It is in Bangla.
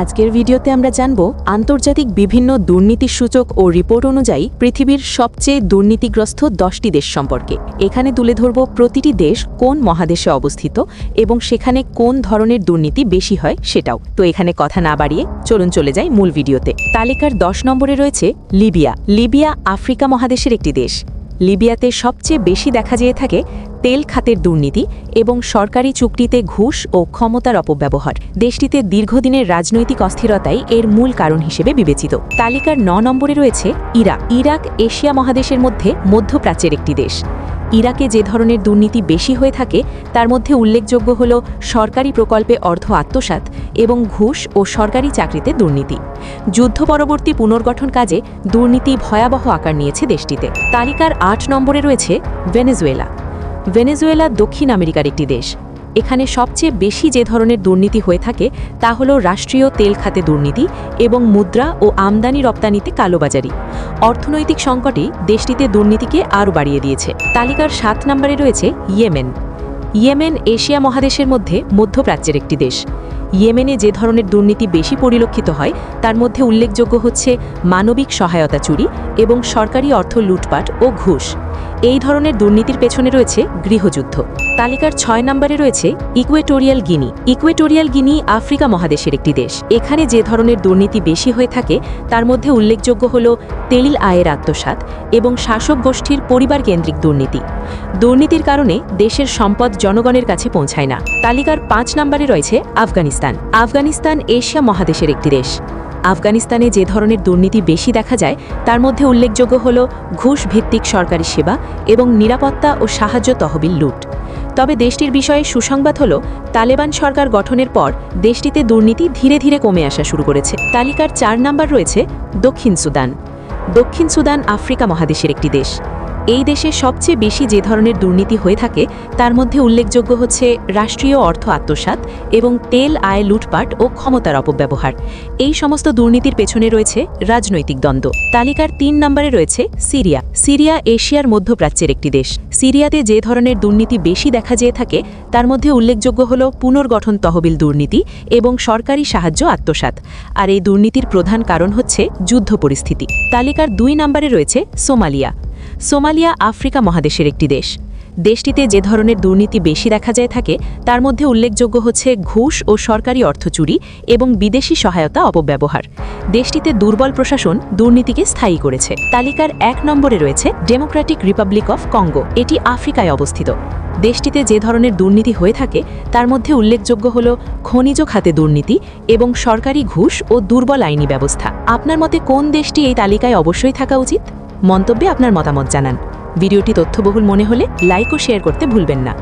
আজকের ভিডিওতে আমরা জানব আন্তর্জাতিক বিভিন্ন দুর্নীতি সূচক ও রিপোর্ট অনুযায়ী পৃথিবীর সবচেয়ে দুর্নীতিগ্রস্ত দশটি দেশ সম্পর্কে। এখানে তুলে ধরব প্রতিটি দেশ কোন মহাদেশে অবস্থিত এবং সেখানে কোন ধরনের দুর্নীতি বেশি হয় সেটাও। তো এখানে কথা না বাড়িয়ে চলুন চলে যাই মূল ভিডিওতে। তালিকার দশ নম্বরে রয়েছে লিবিয়া। লিবিয়া আফ্রিকা মহাদেশের একটি দেশ। লিবিয়াতে সবচেয়ে বেশি দেখা যেয়ে থাকে তেল খাতের দুর্নীতি এবং সরকারি চুক্তিতে ঘুষ ও ক্ষমতার অপব্যবহার। দেশটিতে দীর্ঘদিনের রাজনৈতিক অস্থিরতাই এর মূল কারণ হিসেবে বিবেচিত। তালিকার ন নম্বরে রয়েছে ইরাক ইরাক এশিয়া মহাদেশের মধ্যে মধ্যপ্রাচ্যের একটি দেশ। ইরাকে যে ধরনের দুর্নীতি বেশি হয়ে থাকে, তার মধ্যে উল্লেখযোগ্য হল সরকারি প্রকল্পে অর্থ আত্মসাত এবং ঘুষ ও সরকারি চাকরিতে দুর্নীতি। যুদ্ধ পরবর্তী পুনর্গঠন কাজে দুর্নীতি ভয়াবহ আকার নিয়েছে দেশটিতে। তালিকার আট নম্বরে রয়েছে ভেনেজুয়েলা। ভেনেজুয়েলা দক্ষিণ আমেরিকার একটি দেশ। এখানে সবচেয়ে বেশি যে ধরনের দুর্নীতি হয়ে থাকে, তা হল রাষ্ট্রীয় তেল খাতে দুর্নীতি এবং মুদ্রা ও আমদানি রপ্তানিতে কালোবাজারি। অর্থনৈতিক সংকটই দেশটিতে দুর্নীতিকে আরও বাড়িয়ে দিয়েছে। তালিকার সাত নম্বরে রয়েছে ইয়েমেন। ইয়েমেন এশিয়া মহাদেশের মধ্যে মধ্যপ্রাচ্যের একটি দেশ। ইয়েমেনে যে ধরনের দুর্নীতি বেশি পরিলক্ষিত হয়, তার মধ্যে উল্লেখযোগ্য হচ্ছে মানবিক সহায়তা চুরি এবং সরকারি অর্থ লুটপাট ও ঘুষ। এই ধরনের দুর্নীতির পেছনে রয়েছে গৃহযুদ্ধ। তালিকার ছয় নম্বরে রয়েছে Equatorial Guinea. Equatorial Guinea Africa মহাদেশের একটি দেশ। এখানে যে ধরনের দুর্নীতি বেশি হয়ে থাকে, তার মধ্যে উল্লেখযোগ্য হল তেল আয়ের আত্মসাৎ এবং শাসক গোষ্ঠীর পরিবার কেন্দ্রিক দুর্নীতি। দুর্নীতির কারণে দেশের সম্পদ জনগণের কাছে পৌঁছায় না। তালিকার পাঁচ নম্বরে রয়েছে আফগানিস্তান। আফগানিস্তান এশিয়া মহাদেশের একটি দেশ। আফগানিস্তানে যে ধরনের দুর্নীতি বেশি দেখা যায়, তার মধ্যে উল্লেখযোগ্য হল ঘুষ ভিত্তিক সরকারি সেবা এবং নিরাপত্তা ও সাহায্য তহবিল লুট। তবে দেশটির বিষয়ে সুসংবাদ হল, তালেবান সরকার গঠনের পর দেশটিতে দুর্নীতি ধীরে ধীরে কমে আসা শুরু করেছে। তালিকার চার নাম্বার রয়েছে দক্ষিণ সুদান। দক্ষিণ সুদান আফ্রিকা মহাদেশের একটি দেশ। এই দেশে সবচেয়ে বেশি যে ধরনের দুর্নীতি হয়ে থাকে, তার মধ্যে উল্লেখযোগ্য হচ্ছে রাষ্ট্রীয় অর্থ আত্মসাৎ এবং তেল আয় লুটপাট ও ক্ষমতার অপব্যবহার। এই সমস্ত দুর্নীতির পেছনে রয়েছে রাজনৈতিক দ্বন্দ্ব। তালিকার তিন নম্বরে রয়েছে সিরিয়া। সিরিয়া এশিয়ার মধ্যপ্রাচ্যের একটি দেশ। সিরিয়াতে যে ধরনের দুর্নীতি বেশি দেখা যেয়ে থাকে, তার মধ্যে উল্লেখযোগ্য হল পুনর্গঠন তহবিল দুর্নীতি এবং সরকারি সাহায্য আত্মসাৎ। আর এই দুর্নীতির প্রধান কারণ হচ্ছে যুদ্ধ পরিস্থিতি। তালিকার দুই নম্বরে রয়েছে সোমালিয়া। সোমালিয়া আফ্রিকা মহাদেশের একটি দেশ। দেশটিতে যে ধরনের দুর্নীতি বেশি দেখা যায় থাকে, তার মধ্যে উল্লেখযোগ্য হচ্ছে ঘুষ ও সরকারি অর্থ চুরি এবং বিদেশি সহায়তা অপব্যবহার। দেশটিতে দুর্বল প্রশাসন দুর্নীতিকে স্থায়ী করেছে। তালিকার এক নম্বরে রয়েছে ডেমোক্রেটিক রিপাবলিক অফ কঙ্গো। এটি আফ্রিকায় অবস্থিত। দেশটিতে যে ধরনের দুর্নীতি হয়ে থাকে, তার মধ্যে উল্লেখযোগ্য হল খনিজ খাতে দুর্নীতি এবং সরকারি ঘুষ ও দুর্বল আইনি ব্যবস্থা। আপনার মতে কোন দেশটি এই তালিকায় অবশ্যই থাকা উচিত? মন্তব্যে আপনার মতামত জানান। ভিডিওটি তথ্যবহুল মনে হলে লাইক ও শেয়ার করতে ভুলবেন না।